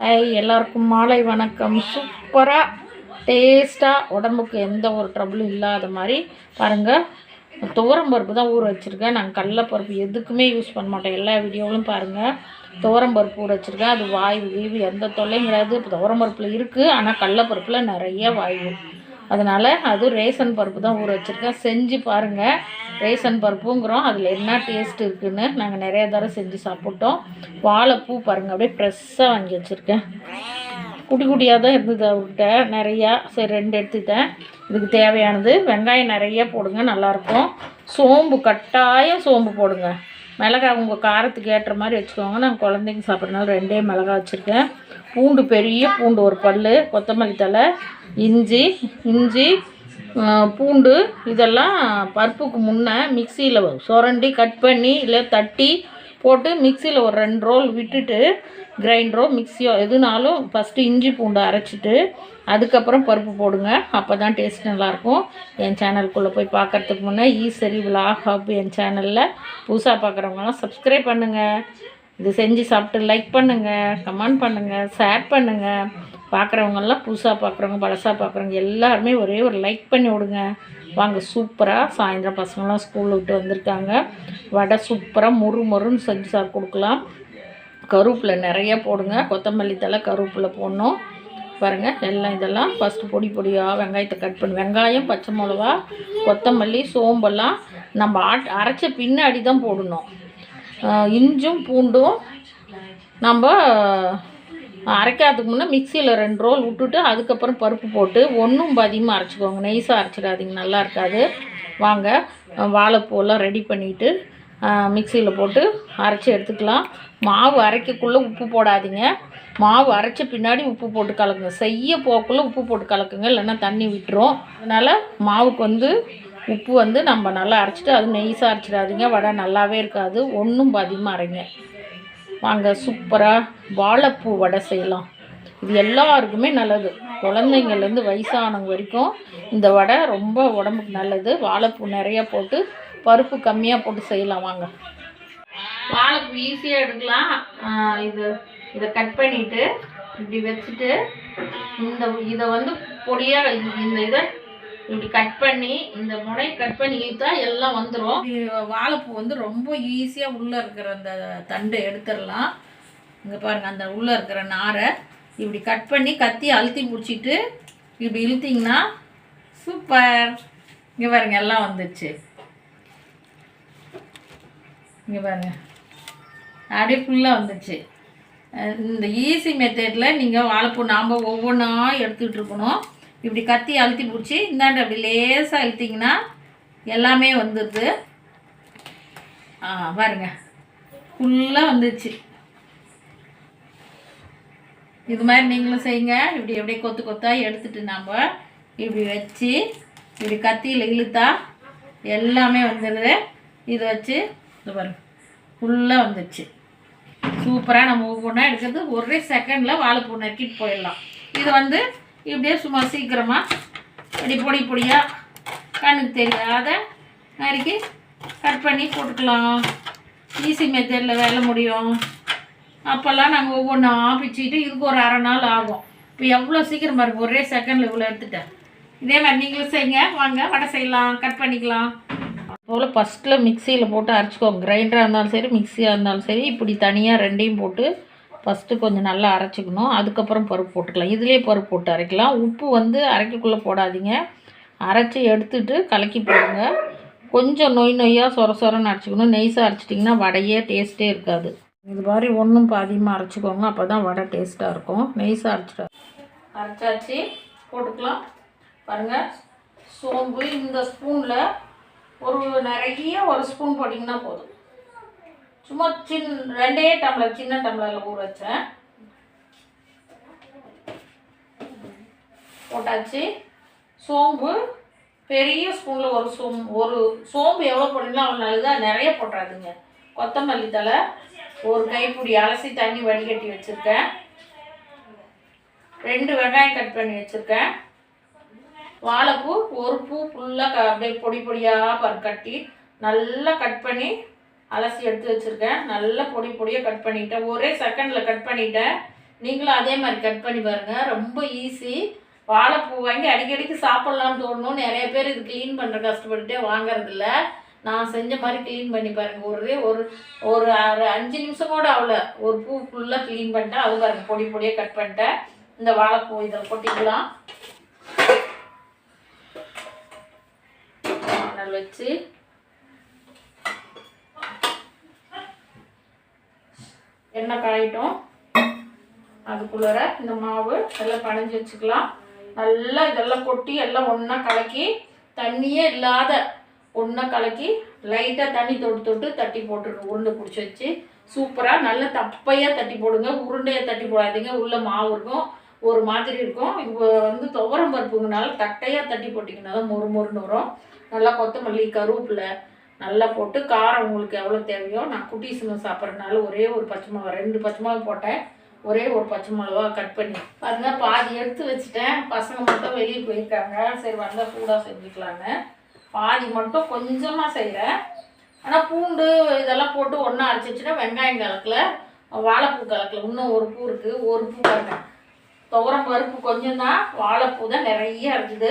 Hi எல்லாருக்கும் மாலை வணக்கம். சூப்பராக டேஸ்ட்டாக உடம்புக்கு எந்த ஒரு ட்ரபிளும் இல்லாத மாதிரி பாருங்கள் துவரம் பருப்பு தான் ஊற வச்சுருக்கேன். நாங்கள் கடலப்பருப்பு எதுக்குமே யூஸ் பண்ண மாட்டோம் எல்லா வீடியோவிலும் பாருங்கள் துவரம் பருப்பு ஊற வச்சுருக்கேன். அது வாய்வு வீவு எந்த தொல்லையும் கிடையாது இப்போ துவரம் பருப்பில் இருக்குது ஆனால் கடலப்பருப்பில் நிறைய வாய்வு அதனால் அதுவும் ரேஷன் பருப்பு தான் ஊற வச்சுருக்கேன். செஞ்சு பாருங்கள் ரேஷன் பருப்புங்கிறோம். அதில் என்ன டேஸ்ட் இருக்குதுன்னு நாங்கள் நிறைய தடவை செஞ்சு சாப்பிட்டோம். வாழைப்பூ பாருங்கள் அப்படியே ஃப்ரெஷ்ஷாக வாங்கி வச்சுருக்கேன். குட்டி குட்டியாக தான் இருந்தது அவர்கிட்ட. நிறையா சரி ரெண்டு எடுத்துக்கிட்டேன் இதுக்கு தேவையானது. வெங்காயம் நிறைய போடுங்க நல்லாயிருக்கும் சோம்பு கட்டாயம் சோம்பு போடுங்க. மிளகாய் உங்கள் காரத்துக்கு ஏற்ற மாதிரி வச்சுக்கோங்க. நான் குழந்தைங்க சாப்பிட்றதுனால ரெண்டே மிளகாய் வச்சுருக்கேன். பூண்டு பெரிய பூண்டு ஒரு பல் கொத்தமல்லி தழை இஞ்சி இஞ்சி பூண்டு இதெல்லாம் பருப்புக்கு முன்னே மிக்சியில் சுரண்டி கட் பண்ணி இல்லை தட்டி போட்டு மிக்சியில் ஒரு ரெண்டு ரோல் விட்டுட்டு கிரைண்டரோ மிக்சியோ எதுனாலும் ஃபஸ்ட்டு இஞ்சி பூண்டு அரைச்சிட்டு அதுக்கப்புறம் பருப்பு போடுங்க. அப்போ தான் டேஸ்ட் நல்லாயிருக்கும். என் சேனலுக்குள்ளே போய் பார்க்கறதுக்கு முன்னே ஈஸ்வரி விலாக் ஹப் என் சேனலில் புதுசாக பார்க்குறவங்களாம் சப்ஸ்கிரைப் பண்ணுங்கள் இது செஞ்சு சாப்பிட்டு லைக் பண்ணுங்கள் கமெண்ட் பண்ணுங்கள் ஷேர் பண்ணுங்கள் பார்க்குறவங்கெல்லாம் புதுசாக பார்க்குறவங்க பழசாக பார்க்குறவங்க எல்லாருமே ஒரே ஒரு லைக் பண்ணி விடுங்க. வாங்க சூப்பராக சாயந்தரம் பசங்களாம் ஸ்கூலில் விட்டு வந்திருக்காங்க. வடை சூப்பராக முறு மொறுன்னு செஞ்சு சாப்பிட்டு கொடுக்கலாம். கருவேப்பிலை நிறைய போடுங்க. கொத்தமல்லி தழை கருவேப்பிலை போடணும். பாருங்கள் எல்லாம் இதெல்லாம் ஃபஸ்ட்டு பொடி பொடியாக வெங்காயத்தை கட் பண்ணி. வெங்காயம் பச்சை மிளகா கொத்தமல்லி சோம்பெல்லாம் நம்ம ஆட் அரைச்ச பின்னாடி தான் போடணும். இஞ்சும் பூண்டும் நம்ம அரைக்காததுக்கு முன்னே மிக்சியில் ரெண்டு ரோல் விட்டுட்டு அதுக்கப்புறம் பருப்பு போட்டு ஒன்றும் அதிகமாக அரைச்சிக்கோங்க. நெய்ஸாக அரைச்சிடாதீங்க நல்லா இருக்காது. வாங்க வாழைப்பூலாம் ரெடி பண்ணிவிட்டு மிக்சியில் போட்டு அரைச்சி எடுத்துக்கலாம். மாவு அரைக்கக்குள்ளே உப்பு போடாதீங்க. மாவு அரைச்ச பின்னாடி உப்பு போட்டு கலக்குங்க. செய்ய போக்குள்ளே உப்பு போட்டு கலக்குங்க. இல்லைன்னா தண்ணி விட்டுரும். அதனால் மாவுக்கு வந்து உப்பு வந்து நம்ம நல்லா அரைச்சிட்டு அது நெய்ஸாக அரைச்சிடாதீங்க. வடை நல்லாவே இருக்காது. ஒன்றும் பாதியமாக அரைங்க. வாங்க சூப்பராக வாழைப்பூ வடை செய்யலாம். இது எல்லாருக்குமே நல்லது. குழந்தைங்கள்லேருந்து வயசானவங்க வரைக்கும் இந்த வடை ரொம்ப உடம்புக்கு நல்லது. வாழைப்பூ நிறையா போட்டு பருப்பு கம்மியாக போட்டு செய்யலாம். வாங்க. வாழைப்பூ ஈஸியாக எடுக்கலாம். இது இதை கட் பண்ணிவிட்டு இப்படி வச்சுட்டு இந்த இதை வந்து பொடியாக இந்த இதை இப்படி கட் பண்ணி இந்த முனை கட் பண்ணி இழுத்தா எல்லாம் வந்துடும் வாழைப்பூ வந்து ரொம்ப ஈஸியாக உள்ளே இருக்கிற அந்த தண்டை எடுத்துடலாம். இங்கே பாருங்கள் அந்த உள்ளே இருக்கிற நாரை இப்படி கட் பண்ணி கத்தி அழுத்தி முடிச்சிட்டு இப்படி இழுத்திங்கன்னா சூப்பர். இங்கே பாருங்கள் எல்லாம் வந்துச்சு. இங்கே பாருங்கள் அப்படியே ஃபுல்லாக வந்துச்சு இந்த ஈஸி மெத்தடில் நீங்கள் வாழைப்பூ நாம் ஒவ்வொன்றா எடுத்துக்கிட்டு இருக்கணும். இப்படி கத்தி அழுத்தி பிடிச்சி இந்தாண்ட அப்படி லேசாக அழுத்திங்கன்னா எல்லாமே வந்துடுது ஆ பாருங்க. ஃபுல்லாக வந்துச்சு இது மாதிரி நீங்களும் செய்யுங்க. இப்படி அப்படியே கொத்து கொத்தாக எடுத்துகிட்டு நாம் இப்படி வச்சு இப்படி கத்தியில் இழுத்தா எல்லாமே வந்துடுது இது வச்சு இது பாருங்க. ஃபுல்லாக வந்துடுச்சு சூப்பராக நம்ம ஒவ்வொன்றா எடுக்கிறது ஒரே செகண்டில் வாழைப்பூ நறுக்கிட்டு போயிடலாம். இது வந்து இப்படியே சும்மா சீக்கிரமாக இப்படி பொடி பொடியாக கண்ணுக்கு தெரியாத நறுக்கி கட் பண்ணி போட்டுக்கலாம். ஈஸி மெத்தடில் வேலை முடியும். அப்போல்லாம் நாங்கள் ஒவ்வொன்றா பிச்சுக்கிட்டு இதுக்கு ஒரு அரை நாள் ஆகும். இப்போ எவ்வளோ சீக்கிரம் இருக்கும் ஒரே செகண்டில் இவ்வளோ எடுத்துட்டேன். இதே மாதிரி நீங்களும் செய்யுங்க. வாங்க வடை செய்யலாம் கட் பண்ணிக்கலாம். போல் ஃபஸ்ட்டில் மிக்சியில் போட்டு அரைச்சிக்கோங்க கிரைண்டராக இருந்தாலும் சரி மிக்சியாக இருந்தாலும் சரி இப்படி தனியாக ரெண்டையும் போட்டு ஃபஸ்ட்டு கொஞ்சம் நல்லா அரைச்சிக்கணும். அதுக்கப்புறம் பருப்பு போட்டுக்கலாம். இதுலேயே பருப்பு போட்டு அரைக்கலாம். உப்பு வந்து அரைக்கக்குள்ளே போடாதீங்க. அரைச்சி எடுத்துட்டு கலக்கி போடுங்க. கொஞ்சம் நொய் நொய்யாக சொர சொரன்னு அரைச்சிக்கணும். நெய்ஸாக அரைச்சிட்டிங்கன்னா வடையே டேஸ்ட்டே இருக்காது. இது மாதிரி ஒன்றும் பாதியமாக அரைச்சிக்கோங்க. அப்போ தான் வடை டேஸ்ட்டாக இருக்கும். நெய்ஸாக அரைச்சிட்டா அரைச்சாச்சு. போட்டுக்கலாம். பாருங்கள் சோம்பு இந்த ஸ்பூனில் ஒரு நிறைய ஒரு ஸ்பூன் போட்டிங்கன்னா போதும். சும்மா சின் ரெண்டே டம்ளர் சின்ன டம்ளரில் ஊற வச்சேன். போட்டாச்சு. சோம்பு பெரிய ஸ்பூனில் ஒரு சோம் ஒரு சோம்பு எவ்வளோ போடுறீங்களோ அவ்வளோ நல்லதாக நிறைய போட்டுறாதுங்க. கொத்தமல்லி தழை ஒரு கைப்பிடி அலசி தண்ணி வடிகட்டி வச்சுருக்கேன். ரெண்டு வெங்காயம் கட் பண்ணி வச்சுருக்கேன். வாழைப்பூ ஒரு பூ ஃபுல்லாக க அப்படியே பொடி பொடியாக கட்டி நல்லா கட் பண்ணி அலசி எடுத்து வச்சுருக்கேன். நல்லா பொடி பொடியாக கட் பண்ணிட்டேன். ஒரே செகண்டில் கட் பண்ணிட்டேன். நீங்களும் அதே மாதிரி கட் பண்ணி பாருங்கள் ரொம்ப ஈஸி வாழைப்பூ வாங்கி அடிக்கடிக்கு சாப்பிட்லான்னு தோணும் நிறைய பேர் இது க்ளீன் பண்ணுற கஷ்டப்பட்டுட்டே வாங்குறதில்ல. நான் செஞ்ச மாதிரி க்ளீன் பண்ணி பாருங்கள் ஒரே ஒரு ஒரு அஞ்சு நிமிஷம் கூட அவ்வளோ ஒரு பூ ஃபுல்லாக க்ளீன் பண்ணிட்டேன். அது பாருங்கள் பொடி பொடியாக கட் பண்ணிட்டேன். இந்த வாழைப்பூ இதில் கொட்டிக்கலாம் மணல் வச்சு எண்ணெய் காயிட்டோம். அதுக்குள்ளார இந்த மாவு எல்லாம் பனைஞ்சு வச்சுக்கலாம். நல்லா இதெல்லாம் கொட்டி எல்லாம் ஒன்றா கலக்கி தண்ணியே இல்லாத ஒன்றா கலக்கி லைட்டாக தண்ணி தொட்டு தொட்டு தட்டி போட்டுருங்க உருண்டை பிடிச்சி வச்சு. சூப்பராக நல்லா தப்பையாக தட்டி போடுங்க. உருண்டையாக தட்டி போடாதீங்க. உள்ள மாவு இருக்கும். ஒரு மாதிரி இருக்கும். இப்போ வந்து துவரம் பருப்புங்கனால தட்டையாக தட்டி போட்டிங்கன்னா தான் மொறு மொறுன்னு வரும். நல்லா கொத்தமல்லி கருவேப்பிலை நல்லா போட்டு காரம் உங்களுக்கு எவ்வளோ தேவையோ நான் குட்டீஸுங்க சாப்பிட்றதுனால ஒரே ஒரு பச்சை மிளகா ரெண்டு பச்சை மிளகா போட்டேன். ஒரே ஒரு பச்சை மிளகா கட் பண்ணி. பாருங்க பாதி எடுத்து வச்சுட்டேன். பசங்க மட்டும் வெளியே போயிருக்காங்க. சரி வந்தால் சூடாக செஞ்சுக்கலான்னு. பாதி மட்டும் கொஞ்சமாக செய்கிறேன் ஆனால் பூண்டு இதெல்லாம் போட்டு ஒன்றா அரைச்சி வச்சுட்டா வெங்காயம் கலக்கல. வாழைப்பூ கலக்கல. இன்னும் ஒரு பூ இருக்குது ஒரு பூ பாருங்க. துவரம் பருப்பு கொஞ்சம் தான் வாழைப்பூ தான் நிறைய இருக்குது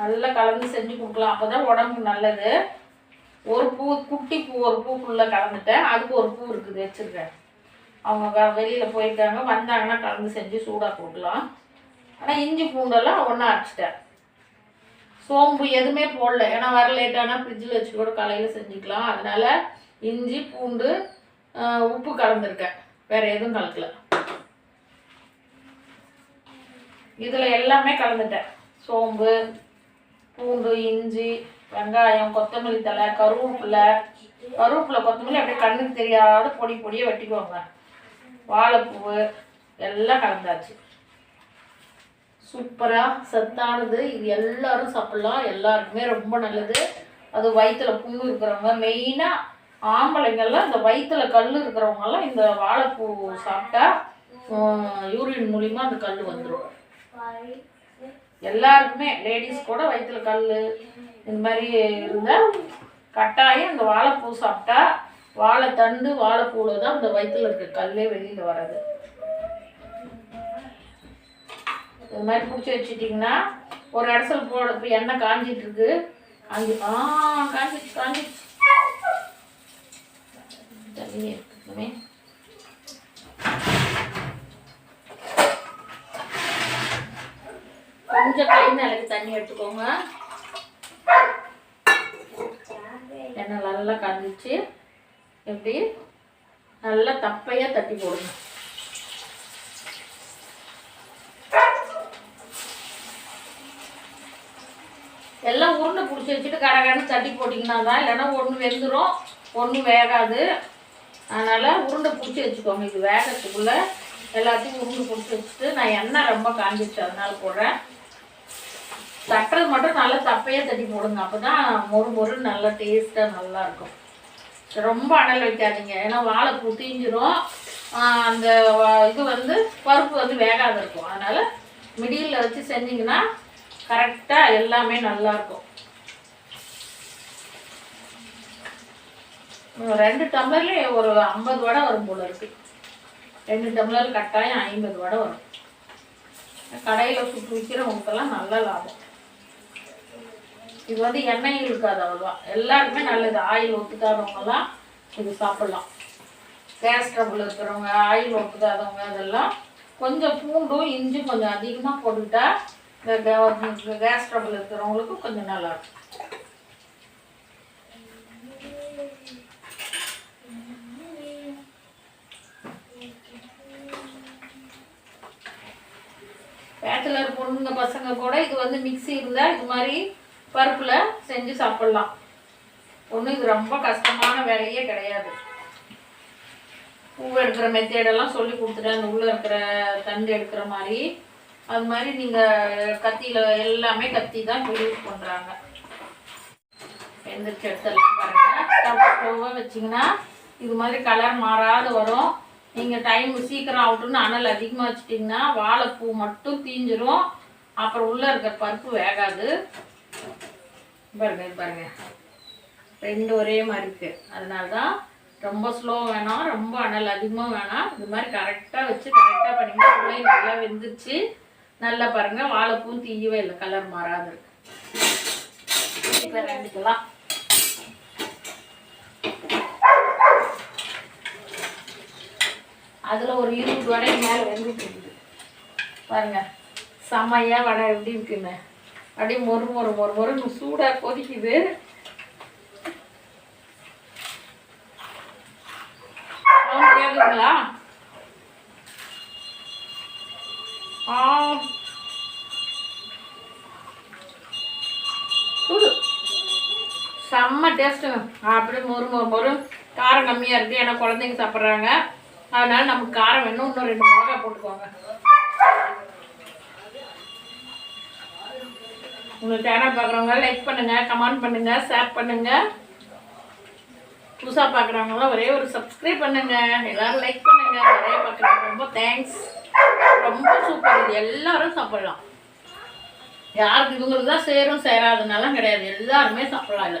நல்லா கலந்து செஞ்சு கொடுக்கலாம். அப்போ தான் உடம்புக்கு நல்லது. ஒரு பூ குட்டி பூ ஒரு பூ ஃபுல்லாக கலந்துட்டேன். அதுக்கு ஒரு பூ இருக்குது வச்சுருக்கேன். அவங்க வெளியில் போயிருக்காங்க. வந்தாங்கன்னா கலந்து செஞ்சு சூடாக கொடுக்கலாம். ஆனால் இஞ்சி பூண்டெல்லாம் ஒன்றா அரைச்சிட்டேன். சோம்பு எதுவுமே போடல. ஏன்னா வர லேட்டானா ஃப்ரிட்ஜில் வச்சு கூட காலையில் செஞ்சுக்கலாம். அதனால் இஞ்சி பூண்டு உப்பு கலந்துருக்கேன். வேறு எதுவும் கலக்கல. இதில் எல்லாமே கலந்துட்டேன். சோம்பு பூண்டு இஞ்சி வெங்காயம் கொத்தமல்லி தழை கருவேப்பிலை. கருவேப்பிலை கொத்தமல்லி அப்படியே கண்ணுக்கு தெரியாத பொடி பொடியை வெட்டிக்குவாங்க வாழைப்பூவு எல்லாம் கலந்தாச்சு. சூப்பராக சத்தானது. இது எல்லாரும் சாப்பிட்லாம். எல்லாருக்குமே ரொம்ப நல்லது. அது வயிற்றுல புண்ணு இருக்கிறவங்க மெயினாக ஆம்பளைங்கள்லாம் இந்த வயிற்றுல கல் இருக்கிறவங்கெல்லாம் இந்த வாழைப்பூ சாப்பிட்டா யூரின் மூலிமா அந்த கல் வந்துடும் எல்லாருக்குமே லேடிஸ் கூட வயிற்றுல கல் இந்த மாதிரி இருந்தால் கட்டாயம் இந்த வாழைப்பூ சாப்பிட்டா வாழைத்தண்டு வாழைப்பூவில் தான் இந்த வயிற்றுல இருக்க கல்லே வெளியில் வராது. இது மாதிரி பிடிச்சி வச்சுட்டிங்கன்னா ஒரு இடத்துல போட இப்போ எண்ணெய் காஞ்சிட்டு இருக்கு. காஞ்சி ஆ காஞ்சிச்சு காஞ்சிச்சு தண்ணியே இருக்குமே தண்ணி எடுத்துக்கோங்க. எண்ணெய் நல்லா காஞ்சிச்சு. எப்படி? நல்லா தப்பையாக தட்டி போடுங்க. எல்லாம் உருண்டை பிடிச்சி வச்சுட்டு கடகடன்னு தட்டி போட்டிங்கன்னா தான் இல்லைன்னா ஒன்று வெந்துடும் ஒன்று வேகாது. அதனால் உருண்டை பிடிச்சி வச்சுக்கோங்க. இது வேகத்துக்குள்ளே எல்லாத்தையும் உருண்டை பிடிச்சி வச்சுட்டு நான் எண்ணெய் ரொம்ப காஞ்சிச்சு அதனால போடுறேன். தட்டுறது மட்டும் நல்லா தப்பையாக தட்டி போடுங்க. அப்போ தான் மொறு மொறு நல்லா டேஸ்ட்டாக நல்லாயிருக்கும் ரொம்ப அனல் வைக்காதீங்க. ஏன்னா வாழைப்பூ தீஞ்சிரும். அந்த இது வந்து பருப்பு வந்து வேகாத இருக்கும். அதனால் மிடியில் வச்சு செஞ்சிங்கன்னா கரெக்டாக எல்லாமே நல்லாயிருக்கும் ரெண்டு டம்ளர்லேயே ஒரு ஐம்பது வடை வரும் போல் இருக்குது ரெண்டு டம்ளர் கட்டாயம் ஐம்பது வடை வரும். கடையில் சுட்டு விற்கிறவங்களுக்கெல்லாம் நல்ல லாபம். இது வந்து எண்ணெயும் இருக்காது அவ்வளோவா. எல்லாருக்குமே நல்லது. ஆயில் ஒத்துக்காதவங்கலாம் இது சாப்பிட்லாம். கேஸ் ட்ரபுள் இருக்கிறவங்க ஆயில் ஒத்துக்காதவங்க அதெல்லாம் கொஞ்சம் பூண்டும் இஞ்சி கொஞ்சம் அதிகமாக போட்டுக்கிட்டா இந்த கேஸ் ட்ரபுள் இருக்கிறவங்களுக்கு கொஞ்சம் நல்லா இருக்கும். பேச்சுலர் பொண்ணுங்க பசங்க கூட இது வந்து மிக்ஸி இருந்தால் இது மாதிரி பருப்பில் செஞ்சு சாப்பிட்லாம். ஒன்றும் இது ரொம்ப கஷ்டமான வேலையே கிடையாது. பூ எடுக்கிற மெத்தேடெல்லாம் சொல்லி கொடுத்துட்டேன். அந்த உள்ளே இருக்கிற தண்டு எடுக்கிற மாதிரி. அது மாதிரி நீங்கள் கத்தியில் எல்லாமே கத்தி தான் இப்போ யூஸ் பண்ணுறாங்க எந்திரிச்சு எடுத்துடலாம் பாருங்கள் வச்சிங்கன்னா இது மாதிரி கலர் மாறாத வரும். நீங்கள் டைம் சீக்கிரம் ஆகட்டும்னு அனல் அதிகமாக வச்சுட்டிங்கன்னா வாழைப்பூ மட்டும் தீஞ்சிரும். அப்புறம் உள்ளே இருக்கிற பருப்பு வேகாது. பாருங்க பாருங்க. ரெண்டு ஒரே மாதிரி இருக்கு. அதனால தான் ரொம்ப ஸ்லோ வேணாம் ரொம்ப அனல் அதிகமாக வேணாம் இது மாதிரி கரெக்டாக வச்சு கரெக்டாக பண்ணிங்கன்னா உள்ளே நல்லா வெந்துருச்சு. நல்லா பாருங்கள் வாழைப்பூவும் தீயவே இல்லை கலர் மாறாது. இருக்கு இப்போ ரெண்டுக்கலாம். அதில் ஒரு இருபது வடை மேலே வெந்துட்டு இருக்குது. பாருங்க செம்மையாக வடை எப்படி இருக்குன்னு. அப்படியே மொறு மொறு மொறு மொறுன்னு சூடாக கொதிக்குது. சவுண்ட் ஆ. சூடு செம்ம டேஸ்ட்டுங்க. அப்படியே மொறு மொறு மொறு. காரம் கம்மியாக இருக்குது ஏன்னா குழந்தைங்க சாப்பிட்றாங்க. அதனால நமக்கு காரம் வேணும் இன்னும் ரெண்டு மிளகா போட்டுக்கோங்க. உங்களுக்கு சேனல் பார்க்குறவங்க லைக் பண்ணுங்கள் கமெண்ட் பண்ணுங்கள் ஷேர் பண்ணுங்கள் புதுசாக பார்க்குறவங்களாம் ஒரே ஒரு சப்ஸ்கிரைப் பண்ணுங்கள் எல்லோரும் லைக் பண்ணுங்கள் நிறைய பார்க்குறாங்க. ரொம்ப தேங்க்ஸ் ரொம்ப சூப்பர் இது எல்லாரும் சாப்பிட்லாம். யாருக்கு இவங்களுக்கு தான் சேரும் சேராதுனாலாம் கிடையாது. எல்லாருமே சாப்பிட்லாம் இல்லை